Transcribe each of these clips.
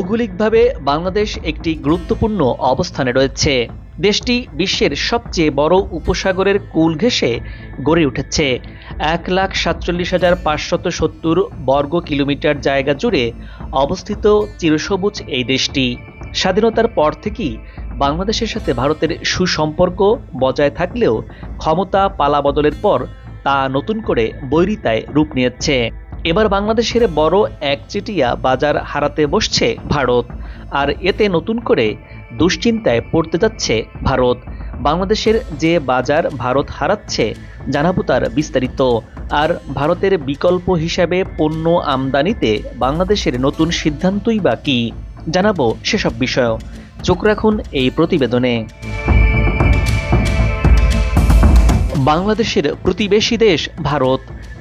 ভৌগোলিকভাবে বাংলাদেশ একটি গুরুত্বপূর্ণ অবস্থানে রয়েছে। দেশটি বিশ্বের সবচেয়ে বড় উপসাগরের কুল ঘেঁষে গড়ে উঠেছে। এক লাখ সাতচল্লিশ হাজার পাঁচশত সত্তর বর্গ কিলোমিটার জায়গা জুড়ে অবস্থিত চিরসবুজ এই দেশটি। স্বাধীনতার পর থেকেই বাংলাদেশের সাথে ভারতের সুসম্পর্ক বজায় থাকলেও ক্ষমতা পালাবদলের পর তা নতুন করে বৈরিতায় রূপ নিয়েছে। এবার বাংলাদেশের বড় একচেটিয়া বাজার হারাতে বসছে ভারত, আর এতে নতুন করে দুশ্চিন্তায় পড়তে যাচ্ছে ভারত। বাংলাদেশের যে বাজার ভারত হারাচ্ছে, জানাব তার বিস্তারিত। আর ভারতের বিকল্প হিসাবে পণ্য আমদানিতে বাংলাদেশের নতুন সিদ্ধান্তই বা কী, জানাব সেসব বিষয়। চোখ রাখুন এই প্রতিবেদনে। বাংলাদেশের প্রতিবেশী দেশ ভারত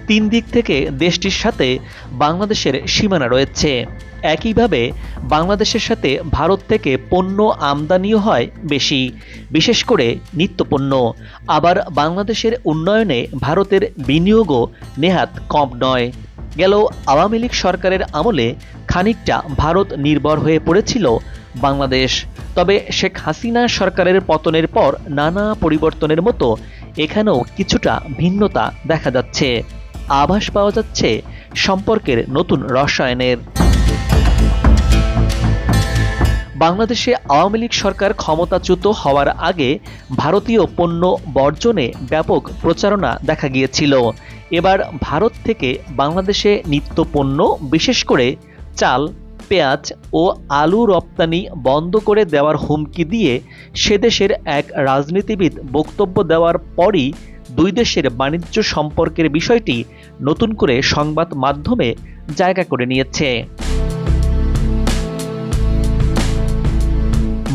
তিন দিক থেকে দেশটির সাথে বাংলাদেশের সীমানা রয়েছে। একইভাবে বাংলাদেশের সাথে ভারত থেকে পণ্য আমদানিও হয় বেশি, বিশেষ করে নিত্যপণ্য। আবার বাংলাদেশের উন্নয়নে ভারতের বিনিয়োগও নেহাত কম নয়। গেল আওয়ামী লীগ সরকারের আমলে খানিকটা ভারত নির্ভর হয়ে পড়েছিল বাংলাদেশ। তবে শেখ হাসিনা সরকারের পতনের পর নানা পরিবর্তনের মতো এখানেও কিছুটা ভিন্নতা দেখা যাচ্ছে। আভাস পাওয়া যাচ্ছে সম্পর্কের নতুন রসায়নের। বাংলাদেশে আওয়ামী লীগ সরকার ক্ষমতাচ্যুত হওয়ার আগে ভারতীয় পণ্য বর্জনে ব্যাপক প্রচারণা দেখা গিয়েছিল। এবার ভারত থেকে বাংলাদেশে নিত্য পণ্য বিশেষ করে চাল, পেঁয়াজ ও আলু রপ্তানি বন্ধ করে দেওয়ার হুমকি দিয়ে সেদেশের এক রাজনীতিবিদ বক্তব্য দেওয়ার পরই দুই দেশের বাণিজ্য সম্পর্কের বিষয়টি নতুন করে সংবাদ মাধ্যমে জায়গা করে নিয়েছে।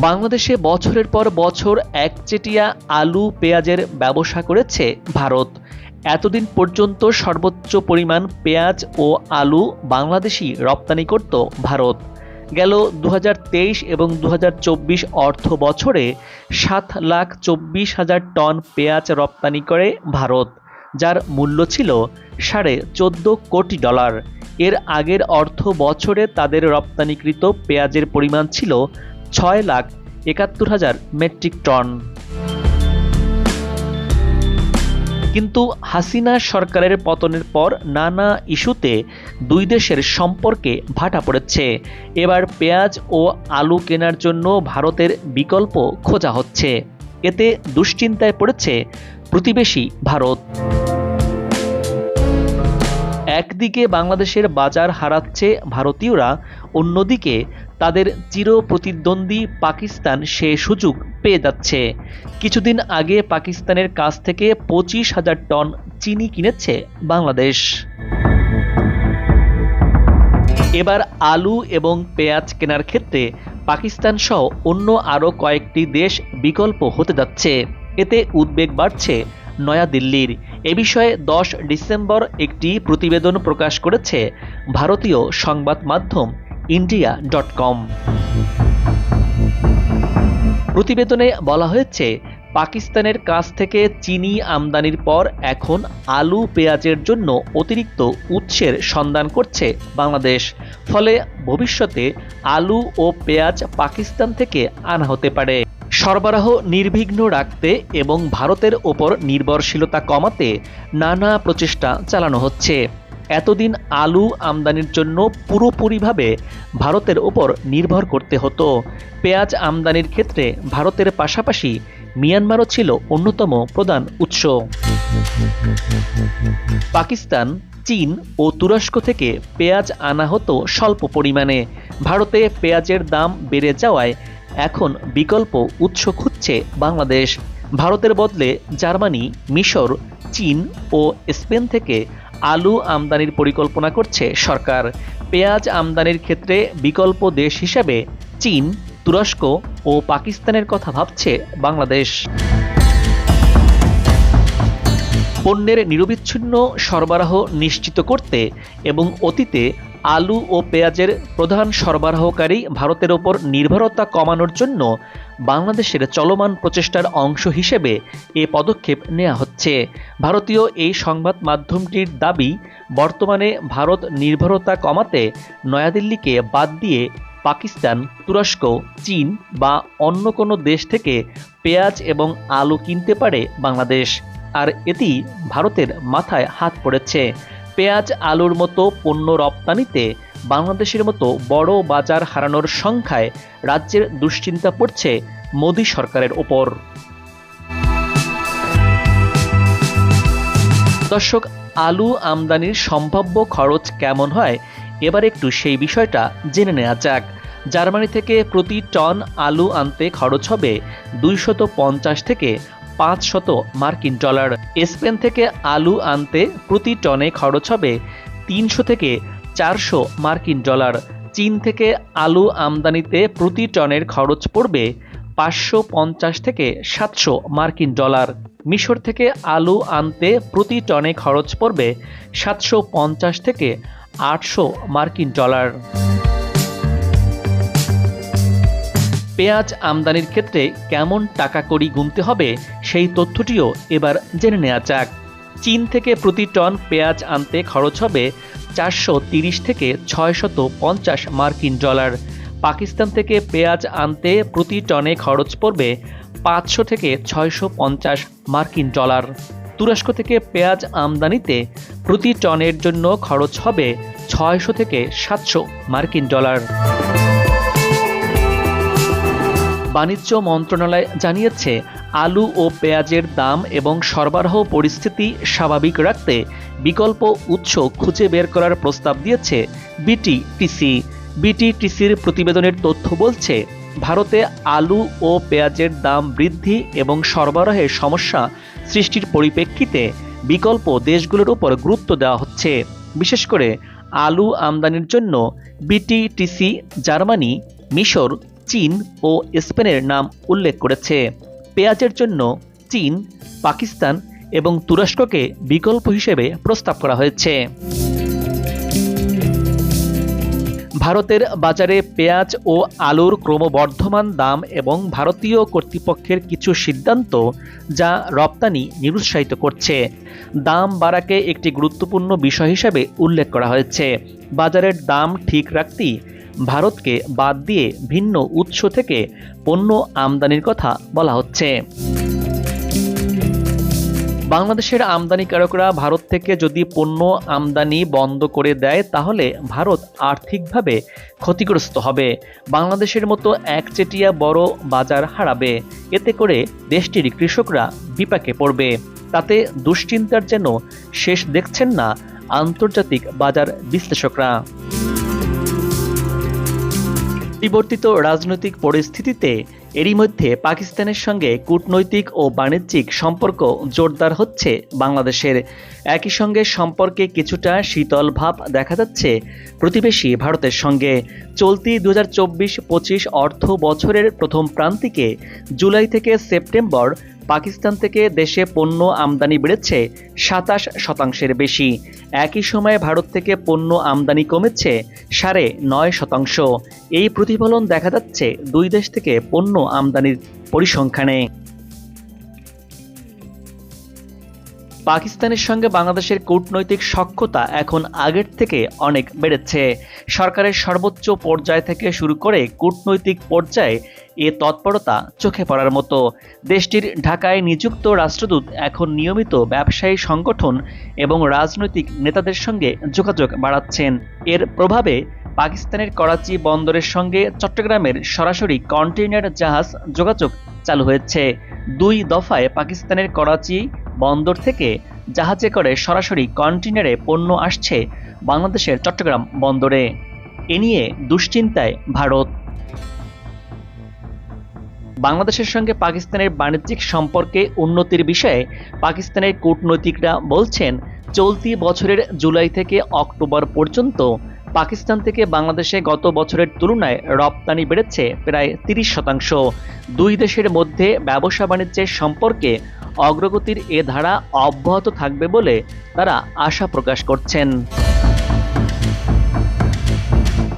বাংলাদেশে বছরের পর বছর একচেটিয়া আলু, পেঁয়াজের ব্যবসা করেছে ভারত। এতদিন পর্যন্ত সর্বোচ্চ পরিমাণ পেঁয়াজ ও আলু বাংলাদেশি রপ্তানি করত ভারত। গেল দু হাজার তেইশ এবং দু হাজার চব্বিশ অর্থ বছরে সাত লাখ চব্বিশ হাজার টন পেঁয়াজ রপ্তানি করে ভারত, যার মূল্য ছিল সাড়ে চোদ্দ কোটি ডলার। এর আগের অর্থ বছরে তাদের রপ্তানিকৃত পেঁয়াজের পরিমাণ ছিল ছয় লাখ একাত্তর হাজার মেট্রিক টন। কিন্তু হাসিনা সরকারের পতনের পর নানা ইস্যুতে দুই দেশের সম্পর্কে ভাটা পড়েছে। এবার পেঁয়াজ ও আলু কেনার জন্য ভারতের বিকল্প খোঁজা হচ্ছে। এতে দুশ্চিন্তায় পড়েছে প্রতিবেশী ভারত। একদিকে বাংলাদেশের বাজার হারাচ্ছে ভারতীয়রা, অন্যদিকে তাদের চির প্রতিদ্বন্দ্বী পাকিস্তান সে সুযোগ পেয়ে যাচ্ছে। কিছুদিন আগে পাকিস্তানের কাছ থেকে পঁচিশ হাজার টন চিনি কিনেছে বাংলাদেশ। এবার আলু এবং পেঁয়াজ কেনার ক্ষেত্রে পাকিস্তান সহ অন্য আরও কয়েকটি দেশ বিকল্প হতে যাচ্ছে। এতে উদ্বেগ বাড়ছে নয়াদিল্লির। এ বিষয়ে দশ ডিসেম্বর একটি প্রতিবেদন প্রকাশ করেছে ভারতীয় সংবাদ মাধ্যম ইন্ডিয়া ডট কম। প্রতিবেদনে বলা হয়েছে, পাকিস্তানের কাছ থেকে চিনি আমদানির পর এখন আলু পেঁয়াজের জন্য অতিরিক্ত উৎসের সন্ধান করছে বাংলাদেশ। ফলে ভবিষ্যতে আলু ও পেঁয়াজ পাকিস্তান থেকে আনা হতে পারে। সরবরাহ নির্বিঘ্ন রাখতে এবং ভারতের ওপর নির্ভরশীলতা কমাতে নানা প্রচেষ্টা চালানো হচ্ছে। এতদিন আলু আমদানির জন্য পুরোপুরিভাবে ভারতের ওপর নির্ভর করতে হতো। পেঁয়াজ আমদানির ক্ষেত্রে ভারতের পাশাপাশি মিয়ানমারও ছিল অন্যতম প্রধান উৎস। পাকিস্তান, চীন ও তুরস্ক থেকে পেঁয়াজ আনা হতো স্বল্প পরিমাণে। ভারতে পেঁয়াজের দাম বেড়ে যাওয়ায় এখন বিকল্প উৎস খুঁজছে বাংলাদেশ। ভারতের বদলে জার্মানি, মিশর, চীন ও স্পেন থেকে আলু আমদানির পরিকল্পনা করছে সরকার। পেঁয়াজ আমদানির ক্ষেত্রে বিকল্প দেশ হিসেবে চীন, তুরস্ক ও পাকিস্তানের কথা ভাবছে বাংলাদেশ। পণ্যের নিরবিচ্ছিন্ন সরবরাহ নিশ্চিত করতে এবং অতীতে আলু ও পেঁয়াজের প্রধান সরবরাহকারী ভারতের ওপর নির্ভরতা কমানোর জন্য বাংলাদেশের চলমান প্রচেষ্টার অংশ হিসেবে এ পদক্ষেপ নেওয়া হচ্ছে। ভারতীয় এই সংবাদ মাধ্যমটির দাবি, বর্তমানে ভারত নির্ভরতা কমাতে নয়াদিল্লিকে বাদ দিয়ে পাকিস্তান, তুরস্ক, চীন বা অন্য কোনো দেশ থেকে পেঁয়াজ এবং আলু কিনতে পারে বাংলাদেশ। আর এটি ভারতের মাথায় হাত পড়েছে। পেঁয়াজ, আলুর মতো পণ্য রপ্তানিতে বাংলাদেশের মতো বড় বাজার হারানোর সংখ্যায় রাজ্যের দুশ্চিন্তা পড়ছে মোদী সরকারের ওপর। দর্শক, আলু আমদানির সম্ভাব্য খরচ কেমন হয়? এবার একটু সেই বিষয়টা জেনে নেওয়া যাক। জার্মানি থেকে প্রতি টন আলু আনতে খরচ হবে দুইশত পঞ্চাশ পাঁচশত মার্কিন ডলার। স্পেন থেকে আলু আনতে প্রতি টনে খরচ হবে তিনশো থেকে চারশো মার্কিন ডলার। চীন থেকে আলু আমদানিতে প্রতি টনের খরচ পড়বে পাঁচশো পঞ্চাশ থেকে সাতশো মার্কিন ডলার। মিশর থেকে আলু আনতে প্রতি টনে খরচ পড়বে সাতশো পঞ্চাশ থেকে আটশো মার্কিন ডলার। পেঁয়াজ আমদানির ক্ষেত্রে কেমন টাকা কড়ি গুনতে হবে সেই তথ্যটিও এবার জেনে নেওয়া যাক। চীন থেকে প্রতি টন পেঁয়াজ আনতে খরচ হবে চারশো থেকে ছয়শত পঞ্চাশ মার্কিন ডলার। পাকিস্তান থেকে পেঁয়াজ আনতে প্রতি টনে খরচ পড়বে পাঁচশো থেকে ছয়শো পঞ্চাশ মার্কিন ডলার। তুরস্ক থেকে পেঁয়াজ আমদানিতে প্রতি টনের জন্য খরচ হবে ছয়শো থেকে সাতশো মার্কিন ডলার। বাণিজ্য মন্ত্রণালয় জানিয়েছে, আলু ও পেঁয়াজের দাম এবং সরবরাহ পরিস্থিতি স্বাভাবিক রাখতে বিকল্প উৎস খুঁজে বের করার প্রস্তাব দিয়েছে বিটিটিসি। বিটিটিসির প্রতিবেদনের তথ্য বলছে, ভারতে আলু ও পেঁয়াজের দাম বৃদ্ধি এবং সরবরাহের সমস্যা সৃষ্টির পরিপ্রেক্ষিতে বিকল্প দেশগুলোর উপর গুরুত্ব দেওয়া হচ্ছে। বিশেষ করে, আলু আমদানির জন্য বিটিটিসি, জার্মানি, মিশর চীন ও স্পেনের নাম উল্লেখ করেছে। পেঁয়াজের জন্য চীন, পাকিস্তান এবং তুরস্ককে বিকল্প হিসেবে প্রস্তাব করা হয়েছে। ভারতের বাজারে পেঁয়াজ ও আলুর ক্রমবর্ধমান দাম এবং ভারতীয় কর্তৃপক্ষের কিছু সিদ্ধান্ত যা রপ্তানি নিরুৎসাহিত করছে। দাম বাড়াকে একটি গুরুত্বপূর্ণ বিষয় হিসাবে উল্লেখ করা হয়েছে। বাজারের দাম ঠিক রাখতেই ভারতকে বাদ দিয়ে ভিন্ন উৎস থেকে পণ্য আমদানির কথা বলা হচ্ছে। বাংলাদেশের আমদানিকারকরা ভারত থেকে যদি পণ্য আমদানি বন্ধ করে দেয়, তাহলে ভারত আর্থিকভাবে ক্ষতিগ্রস্ত হবে। বাংলাদেশের মতো একচেটিয়া বড় বাজার হারাবে। এতে করে দেশটির কৃষকরা বিপাকে পড়বে। তাতে দুশ্চিন্তার যেন শেষ দেখছেন না আন্তর্জাতিক বাজার বিশ্লেষকরা। পরিবর্তিত রাজনৈতিক পরিস্থিতিতে এরই মধ্যে পাকিস্তানের সঙ্গে কূটনৈতিক ও বাণিজ্যিক সম্পর্ক জোরদার হচ্ছে বাংলাদেশের। একই সঙ্গে সম্পর্কে কিছুটা শীতল ভাব দেখা যাচ্ছে প্রতিবেশী ভারতের সঙ্গে। চলতি দু হাজার চব্বিশ পঁচিশ অর্থ বছরের প্রথম প্রান্তিকে জুলাই থেকে সেপ্টেম্বর পাকিস্তান থেকে দেশে পণ্য আমদানি বেড়েছে সাতাশ শতাংশের বেশি। একই সময়ে ভারত থেকে পণ্য আমদানি কমেছে সাড়ে নয় শতাংশ। এই প্রতিফলন দেখা যাচ্ছে দুই দেশ থেকে পণ্য আমদানির পরিসংখ্যানে। পাকিস্তানের সঙ্গে বাংলাদেশের কূটনৈতিক সক্ষতা এখন আগের থেকে অনেক বেড়েছে। সরকারের সর্বোচ্চ পর্যায় থেকে শুরু করে কূটনৈতিক পর্যায়ে এ তৎপরতা চোখে পড়ার মতো। দেশটির ঢাকায় নিযুক্ত রাষ্ট্রদূত এখন নিয়মিত ব্যবসায়ী সংগঠন এবং রাজনৈতিক নেতাদের সঙ্গে যোগাযোগ বাড়াচ্ছেন। এর প্রভাবে পাকিস্তানের করাচি বন্দরের সঙ্গে চট্টগ্রামের সরাসরি কন্টেইনার জাহাজ যোগাযোগ চালু হয়েছে। দুই দফায় পাকিস্তানের করাচি বন্দর থেকে জাহাজে করে সরাসরি কন্টেইনারে পণ্য আসছে বাংলাদেশের চট্টগ্রাম বন্দরে। এ নিয়ে দুশ্চিন্তায় ভারত। বাংলাদেশের সঙ্গে পাকিস্তানের বাণিজ্যিক সম্পর্কে উন্নতির বিষয়ে পাকিস্তানের কূটনৈতিকরা বলছেন, চলতি বছরের জুলাই থেকে অক্টোবর পর্যন্ত পাকিস্তান থেকে বাংলাদেশে গত বছরের তুলনায় রপ্তানি বেড়েছে প্রায় তিরিশ শতাংশ। দুই দেশের মধ্যে ব্যবসা বাণিজ্যের সম্পর্কে অগ্রগতির এ ধারা অব্যাহত থাকবে বলে তারা আশা প্রকাশ করছেন।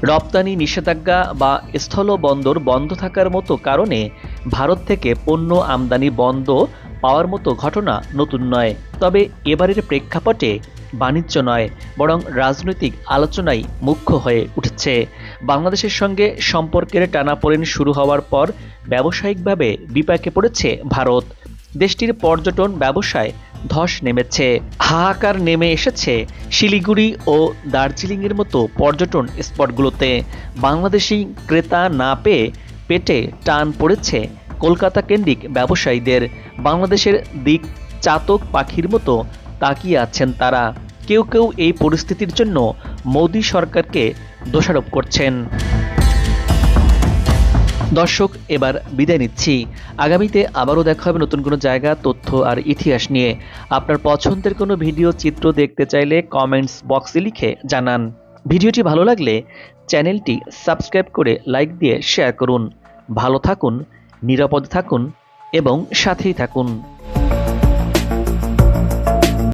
রপ্তানি নিষেধাজ্ঞা বা স্থলবন্দর বন্ধ থাকার মতো কারণে ভারত থেকে পণ্য আমদানি বন্ধ পাওয়ার মতো ঘটনা নতুন নয়। তবে এবারের প্রেক্ষাপটে বাণিজ্য নয়, বরং রাজনৈতিক আলোচনাই মুখ্য হয়ে উঠেছে। বাংলাদেশের সঙ্গে সম্পর্কের টানাপোড়েন শুরু হওয়ার পর ব্যবসায়িকভাবে বিপাকে পড়েছে ভারত। দেশটির পর্যটন ব্যবসায় ধস নেমেছে। হাহাকার নেমে এসেছে শিলিগুড়ি ও দার্জিলিংয়ের মতো পর্যটন স্পটগুলোতে। বাংলাদেশি ক্রেতা না পেয়ে পেটে টান পড়েছে কলকাতা কেন্দ্রিক ব্যবসায়ীদের। বাংলাদেশের দিক চাতক পাখির মতো তাকিয়ে আছেন তারা। কেউ কেউ এই পরিস্থিতির জন্য মোদী সরকারকে দোষারোপ করছেন। দর্শক, এবার বিদায় নিচ্ছি। আগামীতে আবারও দেখা হবে নতুন কোনো জায়গা, তথ্য আর ইতিহাস নিয়ে। আপনার পছন্দের কোনো ভিডিও, চিত্র দেখতে চাইলে কমেন্টস বক্সে লিখে জানান। ভিডিওটি ভালো লাগলে চ্যানেলটি সাবস্ক্রাইব করে লাইক দিয়ে শেয়ার করুন। ভালো থাকুন, নিরাপদ থাকুন এবং সাথেই থাকুন।